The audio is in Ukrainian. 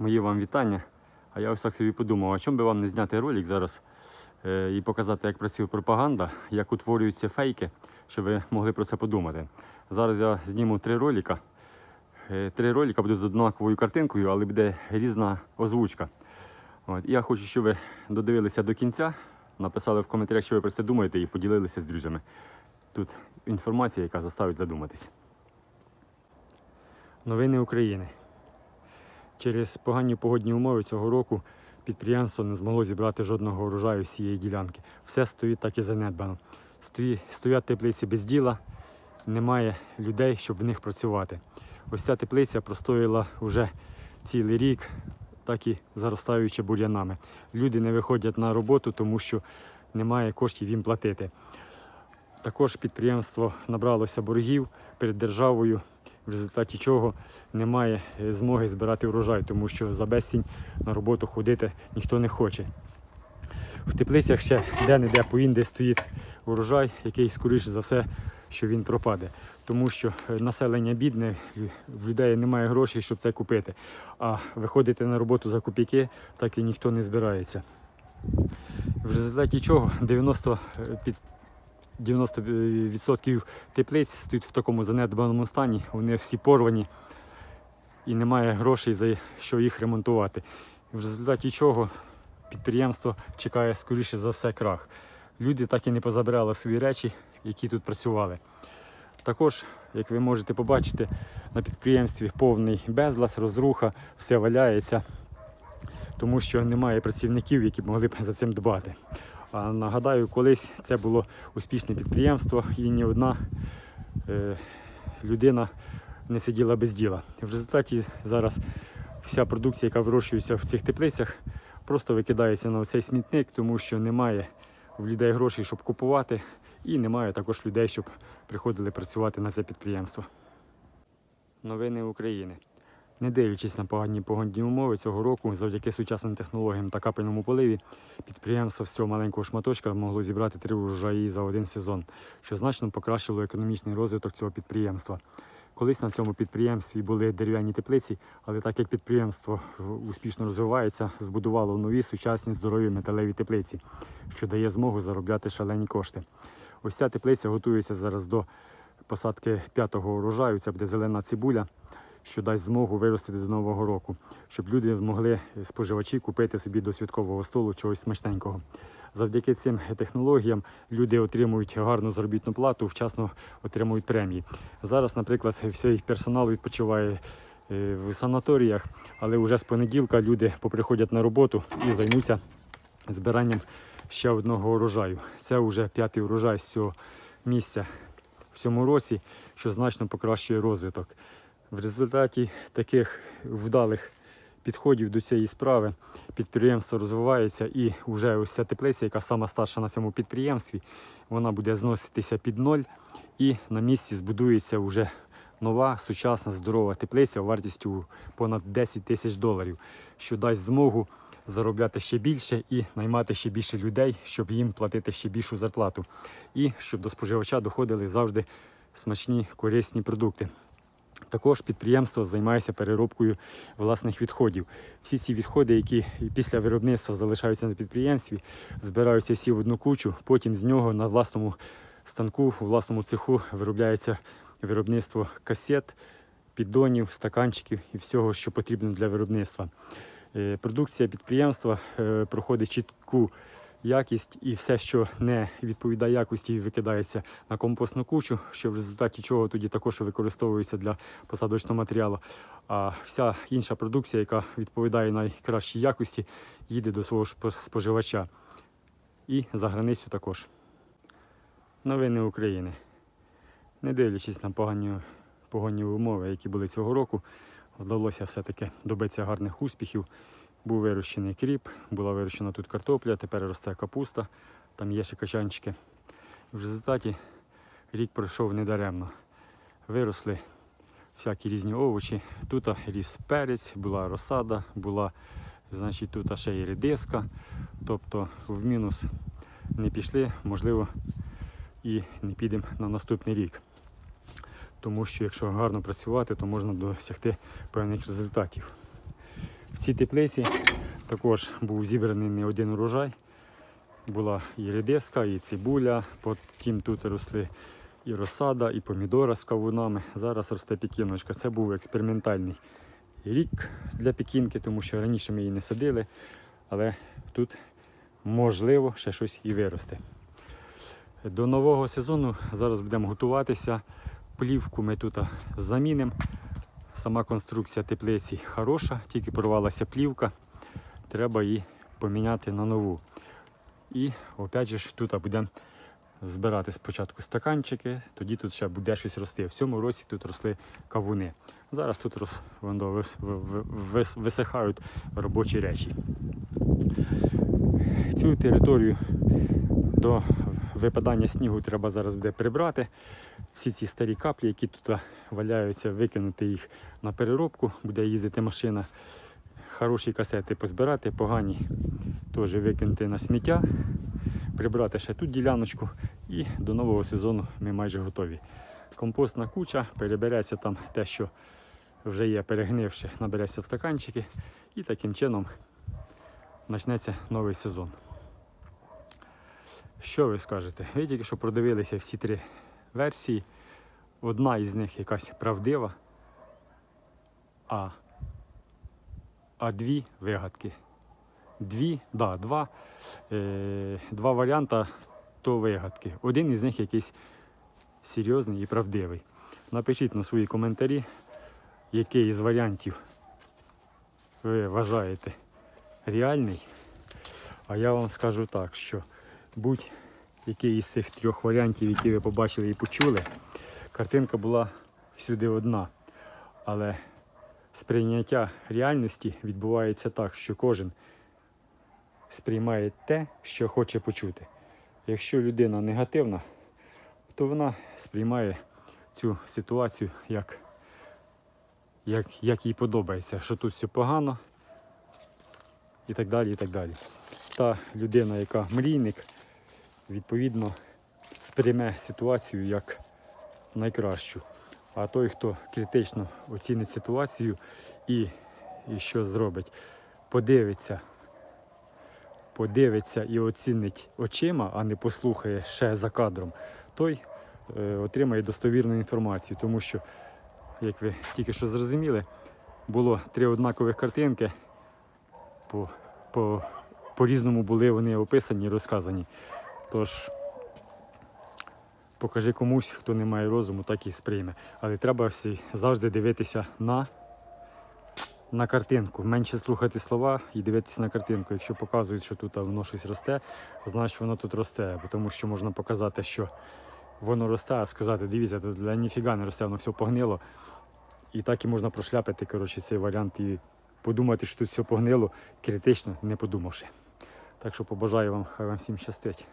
Мої вам вітання. А я ось так собі подумав, а чому би вам не зняти ролик зараз е, і показати, як працює пропаганда, як утворюються фейки, щоб ви могли про це подумати. Зараз я зніму три ролика. Е, Три ролика будуть з однаковою картинкою, але буде різна озвучка. От. І я хочу, щоб ви додивилися до кінця, написали в коментарях, що ви про це думаєте, і поділилися з друзями. Тут інформація, яка заставить задуматись. Новини України. Через погані погодні умови цього року підприємство не змогло зібрати жодного урожаю з цієї ділянки. Все стоїть так і занедбано. Стоять теплиці без діла, немає людей, щоб в них працювати. Ось ця теплиця простоїла вже цілий рік, так і заростаючи бур'янами. Люди не виходять на роботу, тому що немає коштів їм платити. Також підприємство набралося боргів перед державою, в результаті чого немає е, змоги збирати урожай, тому що за безцінь на роботу ходити ніхто не хоче. В теплицях ще де-не-де поінде стоїть урожай, який, скоріше за все, що він пропаде. Тому що е, населення бідне, в людей немає грошей, щоб це купити. А виходити на роботу за копійки так і ніхто не збирається. В результаті чого 90 е, під 90% теплиць стоять в такому занедбаному стані, вони всі порвані і немає грошей за що їх ремонтувати. В результаті чого підприємство чекає скоріше за все крах. Люди так і не позабирали свої речі, які тут працювали. Також, як ви можете побачити, на підприємстві повний безлад, розруха, все валяється, тому що немає працівників, які б могли б за цим дбати. А нагадаю, колись це було успішне підприємство і ні одна е, людина не сиділа без діла. В результаті зараз вся продукція, яка вирощується в цих теплицях, просто викидається на цей смітник, тому що немає в людей грошей, щоб купувати, і немає також людей, щоб приходили працювати на це підприємство. Новини України. Не дивлячись на погані погодні умови цього року, завдяки сучасним технологіям та капельному поливі, підприємство з цього маленького шматочка могло зібрати три урожаї за один сезон, що значно покращило економічний розвиток цього підприємства. Колись на цьому підприємстві були дерев'яні теплиці, але так як підприємство успішно розвивається, збудувало нові сучасні здорові металеві теплиці, що дає змогу заробляти шалені кошти. Ось ця теплиця готується зараз до посадки п'ятого урожаю. Це буде зелена цибуля, що дасть змогу виростити до нового року, щоб люди могли споживачі купити собі до святкового столу чогось смачненького. Завдяки цим технологіям люди отримують гарну заробітну плату, вчасно отримують премії. Зараз, наприклад, всій персонал відпочиває е, в санаторіях, але вже з понеділка люди поприходять на роботу і займуться збиранням ще одного урожаю. Це вже п'ятий урожай з цього місця в цьому році, що значно покращує розвиток. В результаті таких вдалих підходів до цієї справи підприємство розвивається і вже ось ця теплиця, яка сама старша на цьому підприємстві, вона буде зноситися під ноль і на місці збудується вже нова, сучасна, здорова теплиця вартістю понад 10 тисяч доларів, що дасть змогу заробляти ще більше і наймати ще більше людей, щоб їм платити ще більшу зарплату. І щоб до споживача доходили завжди смачні корисні продукти. Також підприємство займається переробкою власних відходів. Всі ці відходи, які після виробництва залишаються на підприємстві, збираються всі в одну кучу. Потім з нього на власному станку, у власному цеху виробляється виробництво касет, піддонів, стаканчиків і всього, що потрібно для виробництва. Е, Продукція підприємства е, проходить чітку якість і все, що не відповідає якості, викидається на компостну кучу, що в результаті чого тоді також використовується для посадочного матеріалу. А вся інша продукція, яка відповідає найкращій якості, їде до свого споживача. І за границю також. Новини України. Не дивлячись на погані погодні умови, які були цього року, вдалося все-таки добитися гарних успіхів. Був вирощений кріп, була вирощена тут картопля, тепер росте капуста, там є ще качанчики. В результаті рік пройшов недаремно. Виросли всякі різні овочі. Тут ріс перець, була розсада, була значить, тут ще й редиска. Тобто в мінус не пішли, можливо, і не підемо на наступний рік. Тому що якщо гарно працювати, то можна досягти певних результатів. В цій теплиці також був зібраний не один урожай. Була і редиска, і цибуля, потім тут росли і розсада, і помідора з кавунами. Зараз росте пікіночка. Це був експериментальний рік для пікінки, тому що раніше ми її не садили, але тут можливо ще щось і виросте. До нового сезону зараз будемо готуватися. Плівку ми тут замінимо. Сама конструкція теплиці хороша, тільки порвалася плівка. Треба її поміняти на нову. І опять же тут будемо збирати спочатку стаканчики, тоді тут ще буде щось рости. В цьому році тут росли кавуни. Зараз тут роз, висихають робочі речі. Цю територію до випадання снігу треба зараз буде прибрати. Всі ці старі каплі, які тут валяються, викинути їх на переробку, буде їздити машина. Хороші касети позбирати, погані теж викинути на сміття, прибрати ще тут діляночку і до нового сезону ми майже готові. Компостна куча, перебереться там те, що вже є перегнивши, набереться в стаканчики і таким чином почнеться новий сезон. Що ви скажете? Ви тільки що продивилися всі три версії. Одна із них якась правдива, а, а дві вигадки. Дві, да, два, е, два варіанти то вигадки. Один із них якийсь серйозний і правдивий. Напишіть на свої коментарі, який із варіантів ви вважаєте реальний. А я вам скажу так, що будь-який із цих трьох варіантів, які ви побачили і почули, картинка була всюди одна. Але сприйняття реальності відбувається так, що кожен сприймає те, що хоче почути. Якщо людина негативна, то вона сприймає цю ситуацію як, як, як їй подобається, що тут все погано і так далі. і так далі. Та людина, яка мрійник, відповідно сприйме ситуацію як найкращу. А той, хто критично оцінить ситуацію і, і що зробить, подивиться, подивиться і оцінить очима, а не послухає ще за кадром, той е, отримає достовірну інформацію. Тому що, як ви тільки що зрозуміли, було три однакових картинки. По, по, по-різному були вони описані розказані. Тож покажи комусь, хто не має розуму, так і сприйме. Але треба всі завжди дивитися на, на картинку. Менше слухати слова і дивитися на картинку. Якщо показують, що тут воно щось росте, значить воно тут росте. Тому що можна показати, що воно росте, а сказати, дивіться, тут ніфіга не росте, воно все погнило. І так і можна прошляпити коротше, цей варіант і подумати, що тут все погнило, критично не подумавши. Так що побажаю вам, хай вам всім щастить.